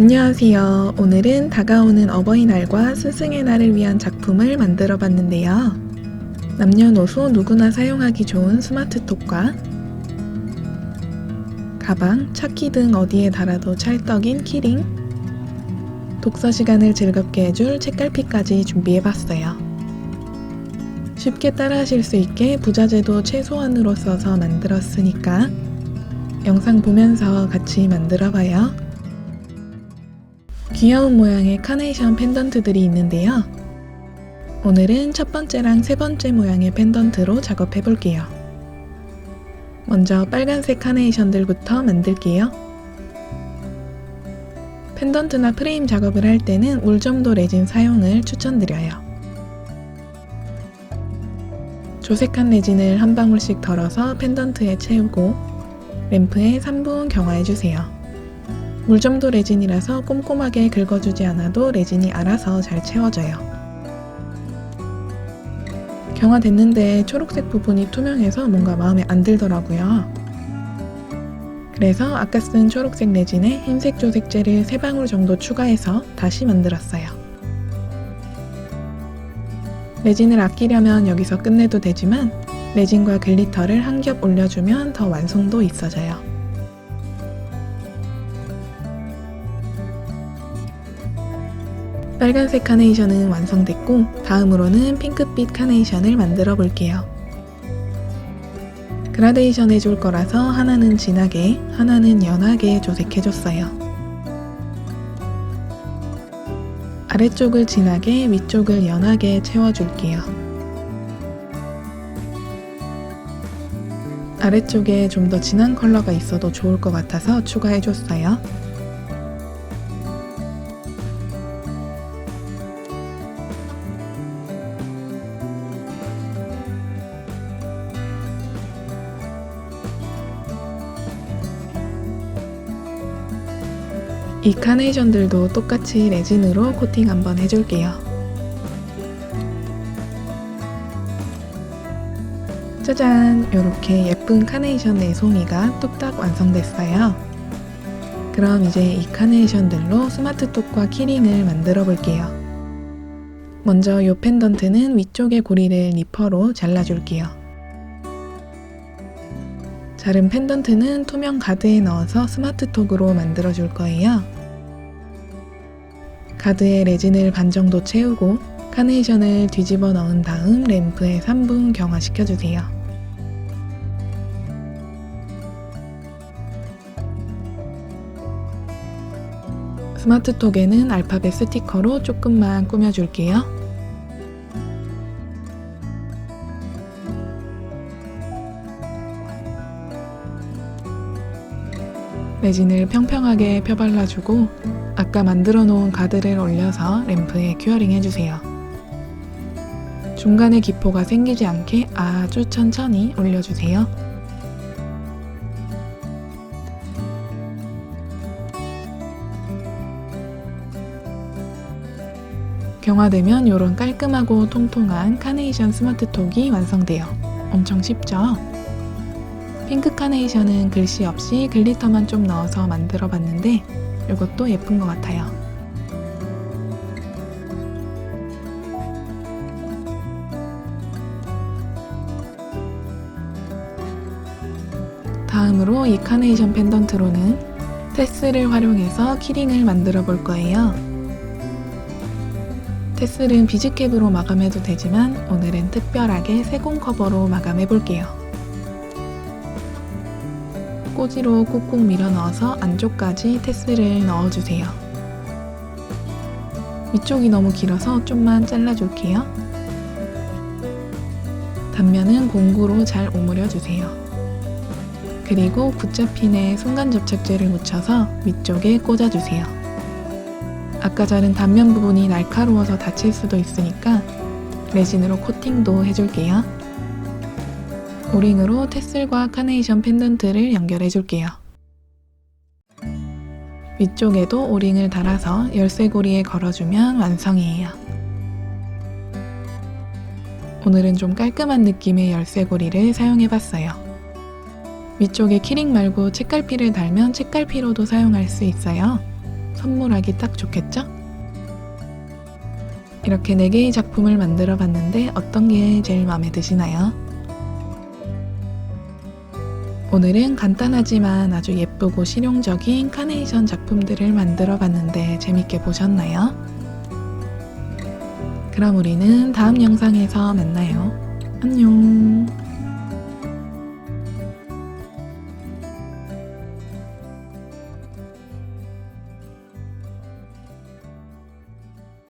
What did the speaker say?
안녕하세요. 오늘은 다가오는 어버이날과 스승의 날을 위한 작품을 만들어 봤는데요. 남녀노소 누구나 사용하기 좋은 스마트톡과 가방, 차키 등 어디에 달아도 찰떡인 키링, 독서 시간을 즐겁게 해줄 책갈피까지 준비해 봤어요. 쉽게 따라하실 수 있게 부자재도 최소한으로 써서 만들었으니까 영상 보면서 같이 만들어 봐요. 귀여운 모양의 카네이션 펜던트들이 있는데요. 오늘은 첫 번째랑 세 번째 모양의 펜던트로 작업해 볼게요. 먼저 빨간색 카네이션들부터 만들게요. 펜던트나 프레임 작업을 할 때는 울점도 레진 사용을 추천드려요. 조색한 레진을 한 방울씩 덜어서 펜던트에 채우고 램프에 3분 경화해주세요. 물점도 레진이라서 꼼꼼하게 긁어주지 않아도 레진이 알아서 잘 채워져요. 경화됐는데 초록색 부분이 투명해서 뭔가 마음에 안 들더라고요. 그래서 아까 쓴 초록색 레진에 흰색 조색제를 3방울 정도 추가해서 다시 만들었어요. 레진을 아끼려면 여기서 끝내도 되지만 레진과 글리터를 한 겹 올려주면 더 완성도 있어져요. 빨간색 카네이션은 완성됐고 다음으로는 핑크빛 카네이션을 만들어 볼게요. 그라데이션 해줄 거라서 하나는 진하게, 하나는 연하게 조색해줬어요. 아래쪽을 진하게, 위쪽을 연하게 채워줄게요. 아래쪽에 좀 더 진한 컬러가 있어도 좋을 것 같아서 추가해줬어요. 이 카네이션들도 똑같이 레진으로 코팅 한번 해줄게요. 짜잔! 이렇게 예쁜 카네이션 내송이가 뚝딱 완성됐어요. 그럼 이제 이 카네이션들로 스마트톡과 키링을 만들어 볼게요. 먼저 이 펜던트는 위쪽의 고리를 니퍼로 잘라줄게요. 자른 펜던트는 투명 가드에 넣어서 스마트톡으로 만들어 줄 거예요. 가드에 레진을 반 정도 채우고 카네이션을 뒤집어 넣은 다음 램프에 3분 경화시켜 주세요. 스마트톡에는 알파벳 스티커로 조금만 꾸며줄게요. 레진을 평평하게 펴발라주고 아까 만들어 놓은 가드를 올려서 램프에 큐어링 해주세요. 중간에 기포가 생기지 않게 아주 천천히 올려주세요. 경화되면 이런 깔끔하고 통통한 카네이션 스마트톡이 완성돼요. 엄청 쉽죠? 핑크 카네이션은 글씨 없이 글리터만 좀 넣어서 만들어 봤는데 이것도 예쁜 것 같아요. 다음으로 이 카네이션 펜던트로는 테스를 활용해서 키링을 만들어 볼 거예요. 테슬은 비즈캡으로 마감해도 되지만 오늘은 특별하게 세공 커버로 마감해 볼게요. 꼬지로 꾹꾹 밀어 넣어서 안쪽까지 테스를 넣어주세요. 위쪽이 너무 길어서 좀만 잘라줄게요. 단면은 공구로 잘 오므려주세요. 그리고 굿자핀에 순간 접착제를 묻혀서 위쪽에 꽂아주세요. 아까 자른 단면 부분이 날카로워서 다칠 수도 있으니까 레진으로 코팅도 해줄게요. 오링으로 테슬과 카네이션 펜던트를 연결해 줄게요. 위쪽에도 오링을 달아서 열쇠고리에 걸어주면 완성이에요. 오늘은 좀 깔끔한 느낌의 열쇠고리를 사용해 봤어요. 위쪽에 키링 말고 책갈피를 달면 책갈피로도 사용할 수 있어요. 선물하기 딱 좋겠죠? 이렇게 4개의 작품을 만들어 봤는데 어떤 게 제일 마음에 드시나요? 오늘은 간단하지만 아주 예쁘고 실용적인 카네이션 작품들을 만들어 봤는데 재밌게 보셨나요? 그럼 우리는 다음 영상에서 만나요. 안녕.